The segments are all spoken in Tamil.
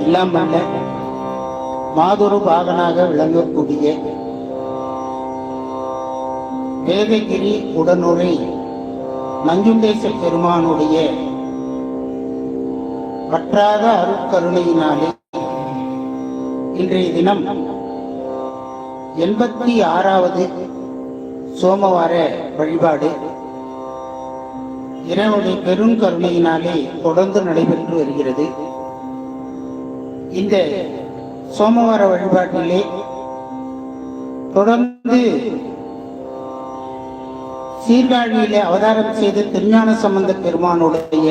எல்லாம் வல்ல பாகனாக விளங்கக்கூடிய வேதகிரி உடனுரை நஞ்சுந்தேச பெருமானுடைய பற்றாத அருட்கருணையினாலே இன்றைய தினம் எண்பத்தி ஆறாவது சோமவார வழிபாடு இறைவனுடைய பெருங்கருணையினாலே தொடர்ந்து நடைபெற்று வருகிறது. இந்த சோமவார வழிபாட்டிலே தொடர்ந்து சீர்காழியிலே அவதாரம் செய்த திருஞான சம்பந்த பெருமானுடைய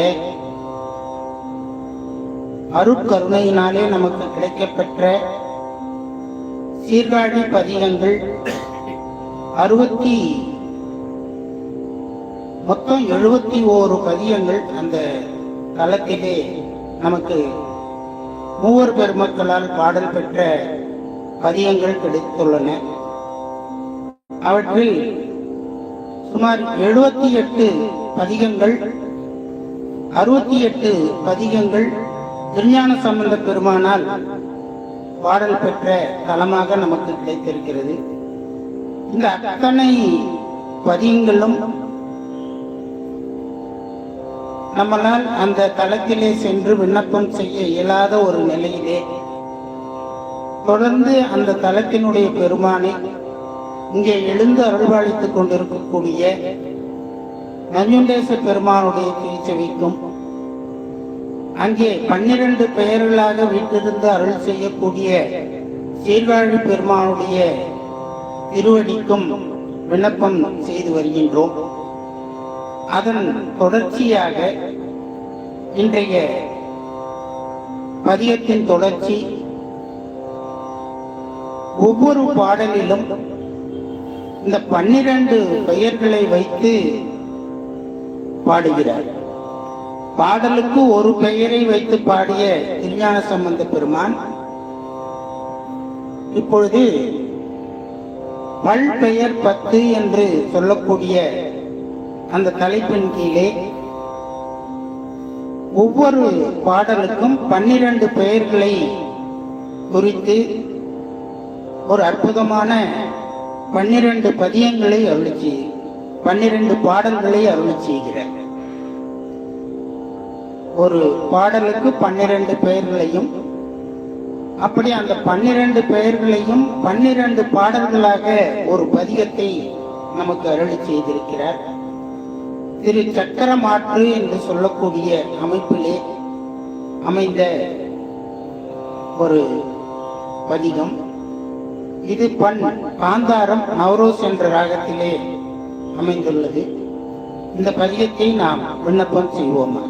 அருட்கருணையினாலே நமக்கு கிடைக்கப்பெற்ற சீர்காழி பதிகங்கள் அறுபத்தி மொத்தம் எழுபத்தி ஓரு பதியங்கள் அந்த தளத்திலே நமக்கு மூவர் பெருமக்களால் பாடல் பெற்ற பதியங்கள் கிடைத்துள்ளன. அவற்றில் சுமார் எழுபத்தி எட்டு பதிகங்கள் அறுபத்தி எட்டு பதிகங்கள் திருஞான சம்பந்த பெருமானால் பாடல் பெற்ற தலமாக நமக்கு கிடைத்திருக்கிறது. இந்த அத்தனை பதியங்களும் நம்மளால் அந்த தளத்திலே சென்று விண்ணப்பம் செய்ய இயலாத ஒரு நிலையிலே தொடர்ந்து அந்த தளத்தினுடைய பெருமானை இங்கே எழுந்து அருள்வாளித்துக் கொண்டிருக்கக்கூடிய நஞ்சுண்டேச பெருமானுடைய திருச்செவிக்கும் அங்கே பன்னிரண்டு பெயர்களாக வீட்டிலிருந்து அருள் செய்யக்கூடிய சீர்வாழி பெருமானுடைய திருவடிக்கும் விண்ணப்பம் செய்து வருகின்றோம். அதன் தொடர்ச்சியாக இன்றைய பதியத்தின் தொடர்ச்சி ஒவ்வொரு பாடலிலும் இந்த பன்னிரண்டு பெயர்களை வைத்து பாடுகிறார். பாடலுக்கு ஒரு பெயரை வைத்து பாடிய திருஞான சம்பந்த பெருமான் இப்பொழுது பல் பெயர் பத்து என்று சொல்லக்கூடிய அந்த தலைப்பின் கீழே ஒவ்வொரு பாடலுக்கும் பன்னிரண்டு பெயர்களை குறித்து ஒரு அற்புதமான பன்னிரண்டு பதியங்களை அருள் செய் பன்னிரண்டு பாடல்களை அருள் செய்கிறார். ஒரு பாடலுக்கு பன்னிரண்டு பெயர்களையும் அப்படி அந்த பன்னிரண்டு பெயர்களையும் பன்னிரண்டு பாடல்களாக ஒரு பதிகத்தை நமக்கு அருள் செய்திருக்கிறார். திரு சக்கரமாற்று என்று சொல்லக்கூடிய அமைப்பிலே அமைந்த ஒரு பதிகம். இது பண் காந்தாரம் நவரோஸ் என்ற ராகத்திலே அமைந்துள்ளது. இந்த பதிகத்தை நாம் விண்ணப்பம் செய்வோமா?